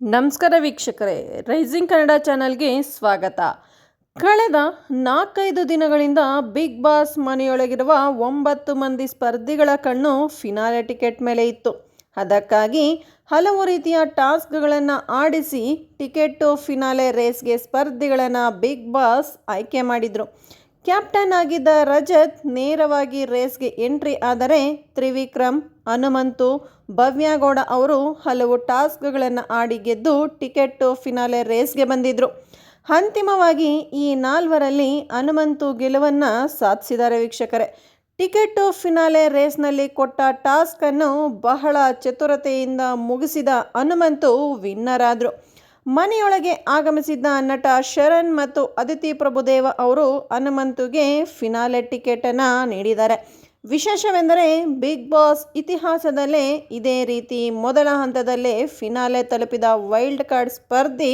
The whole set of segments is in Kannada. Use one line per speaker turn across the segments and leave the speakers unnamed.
ನಮಸ್ಕಾರ ವೀಕ್ಷಕರೇ, ರೈಸಿಂಗ್ ಕನ್ನಡ ಚಾನಲ್ಗೆ ಸ್ವಾಗತ. ಕಳೆದ ನಾಲ್ಕೈದು ದಿನಗಳಿಂದ ಬಿಗ್ ಬಾಸ್ ಮನೆಯೊಳಗಿರುವ ಒಂಬತ್ತು ಮಂದಿ ಸ್ಪರ್ಧಿಗಳ ಕಣ್ಣು ಫಿನಾಲೆ ಟಿಕೆಟ್ ಮೇಲೆ ಇತ್ತು. ಅದಕ್ಕಾಗಿ ಹಲವು ರೀತಿಯ ಟಾಸ್ಕ್ಗಳನ್ನು ಆಡಿಸಿ ಟಿಕೆಟ್ ಫಿನಾಲೆ ರೇಸ್ಗೆ ಸ್ಪರ್ಧಿಗಳನ್ನು ಬಿಗ್ ಬಾಸ್ ಆಯ್ಕೆ ಮಾಡಿದರು. ಕ್ಯಾಪ್ಟನ್ ಆಗಿದ್ದ ರಜತ್ ನೇರವಾಗಿ ರೇಸ್ಗೆ ಎಂಟ್ರಿ ಆದರೆ ತ್ರಿವಿಕ್ರಮ್, ಹನುಮಂತು ಭವ್ಯಗೌಡ ಅವರು ಹಲವು ಟಾಸ್ಕ್ಗಳನ್ನು ಆಡಿ ಗೆದ್ದು ಟಿಕೆಟ್ ಫಿನಾಲೆ ರೇಸ್ಗೆ ಬಂದಿದ್ದರು ಅಂತಿಮವಾಗಿ ಈ ನಾಲ್ವರಲ್ಲಿ ಹನುಮಂತು ಗೆಲುವನ್ನು ಸಾಧಿಸಿದ್ದಾರೆ ವೀಕ್ಷಕರೇ. ಟಿಕೆಟ್ ಫಿನಾಲೆ ರೇಸ್ನಲ್ಲಿ ಕೊಟ್ಟ ಟಾಸ್ಕನ್ನು ಬಹಳ ಚತುರತೆಯಿಂದ ಮುಗಿಸಿದ ಹನುಮಂತು ವಿನ್ನರ್ ಆದರು. ಮನೆಯೊಳಗೆ ಆಗಮಿಸಿದ್ದ ನಟ ಶರಣ್ ಮತ್ತು ಅದಿತಿ ಪ್ರಭುದೇವ ಅವರು ಹನುಮಂತುಗೆ ಫಿನಾಲೆ ಟಿಕೆಟನ್ನು ನೀಡಿದ್ದಾರೆ. ವಿಶೇಷವೆಂದರೆ ಬಿಗ್ ಬಾಸ್ ಇತಿಹಾಸದಲ್ಲೇ ಇದೇ ರೀತಿ ಮೊದಲ ಹಂತದಲ್ಲೇ ಫಿನಾಲೆ ತಲುಪಿದ ವೈಲ್ಡ್ ಕಾರ್ಡ್ ಸ್ಪರ್ಧಿ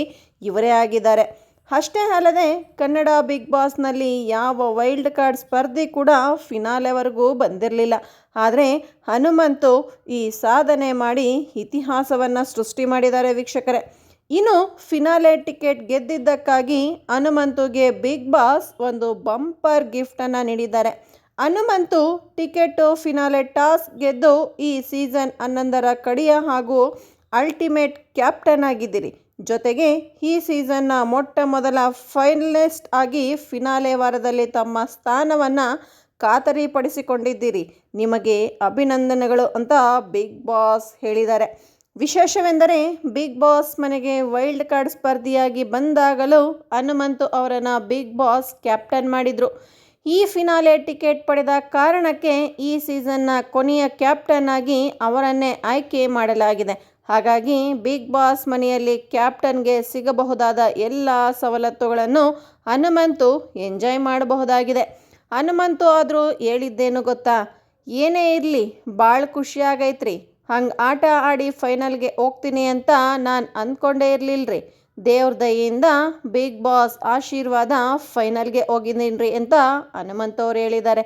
ಇವರೇ ಆಗಿದ್ದಾರೆ. ಅಷ್ಟೇ ಅಲ್ಲದೆ ಕನ್ನಡ ಬಿಗ್ ಬಾಸ್ನಲ್ಲಿ ಯಾವ ವೈಲ್ಡ್ ಕಾರ್ಡ್ ಸ್ಪರ್ಧಿ ಕೂಡ ಫಿನಾಲೆವರೆಗೂ ಬಂದಿರಲಿಲ್ಲ. ಆದರೆ ಹನುಮಂತು ಈ ಸಾಧನೆ ಮಾಡಿ ಇತಿಹಾಸವನ್ನು ಸೃಷ್ಟಿ ಮಾಡಿದ್ದಾರೆ ವೀಕ್ಷಕರೇ. ಇನ್ನು ಫಿನಾಲೆ ಟಿಕೆಟ್ ಗೆದ್ದಿದ್ದಕ್ಕಾಗಿ ಹನುಮಂತುಗೆ ಬಿಗ್ ಬಾಸ್ ಒಂದು ಬಂಪರ್ ಗಿಫ್ಟನ್ನು ನೀಡಿದ್ದಾರೆ. ಹನುಮಂತು ಟಿಕೆಟು ಫಿನಾಲೆ ಟಾಸ್ ಗೆದ್ದು ಈ ಸೀಸನ್ ಹನ್ನೊಂದರ ಕಡೆಯ ಹಾಗೂ ಅಲ್ಟಿಮೇಟ್ ಕ್ಯಾಪ್ಟನ್ ಆಗಿದ್ದೀರಿ. ಜೊತೆಗೆ ಈ ಸೀಸನ್ನ ಮೊಟ್ಟ ಮೊದಲ ಫೈನಲಿಸ್ಟ್ ಆಗಿ ಫಿನಾಲೆ ವಾರದಲ್ಲಿ ತಮ್ಮ ಸ್ಥಾನವನ್ನು ಖಾತರಿಪಡಿಸಿಕೊಂಡಿದ್ದೀರಿ. ನಿಮಗೆ ಅಭಿನಂದನೆಗಳು ಅಂತ ಬಿಗ್ ಬಾಸ್ ಹೇಳಿದ್ದಾರೆ. ವಿಶೇಷವೆಂದರೆ ಬಿಗ್ ಬಾಸ್ ಮನೆಗೆ ವೈಲ್ಡ್ ಕಾರ್ಡ್ ಸ್ಪರ್ಧಿಯಾಗಿ ಬಂದಾಗಲೂ ಹನುಮಂತು ಅವರನ್ನು ಬಿಗ್ ಬಾಸ್ ಕ್ಯಾಪ್ಟನ್ ಮಾಡಿದರು. ಈ ಫಿನಾಲೆ ಟಿಕೆಟ್ ಪಡೆದ ಕಾರಣಕ್ಕೆ ಈ ಸೀಸನ್ನ ಕೊನೆಯ ಕ್ಯಾಪ್ಟನ್ ಆಗಿ ಅವರನ್ನೇ ಆಯ್ಕೆ ಮಾಡಲಾಗಿದೆ. ಹಾಗಾಗಿ ಬಿಗ್ ಬಾಸ್ ಮನೆಯಲ್ಲಿ ಕ್ಯಾಪ್ಟನ್ಗೆ ಸಿಗಬಹುದಾದ ಎಲ್ಲ ಸವಲತ್ತುಗಳನ್ನು ಹನುಮಂತು ಎಂಜಾಯ್ ಮಾಡಬಹುದಾಗಿದೆ. ಹನುಮಂತು ಆದರೂ ಹೇಳಿದ್ದೇನು ಗೊತ್ತಾ? ಏನೇ ಇರಲಿ ಭಾಳ ಖುಷಿಯಾಗೈತ್ರಿ ಹಂಗೆ ಆಟ ಆಡಿ ಫೈನಲ್ಗೆ ಹೋಗ್ತೀನಿ ಅಂತ ನಾನು ಅಂದ್ಕೊಂಡೇ ಇರಲಿಲ್ಲ ರೀ ದೇವ್ರ ದಯೆಯಿಂದ ಬಿಗ್ ಬಾಸ್ ಆಶೀರ್ವಾದ ಫೈನಲ್ಗೆ ಹೋಗಿದ್ದೀನಿ ರೀ ಅಂತ ಹನುಮಂತವ್ರು ಹೇಳಿದ್ದಾರೆ.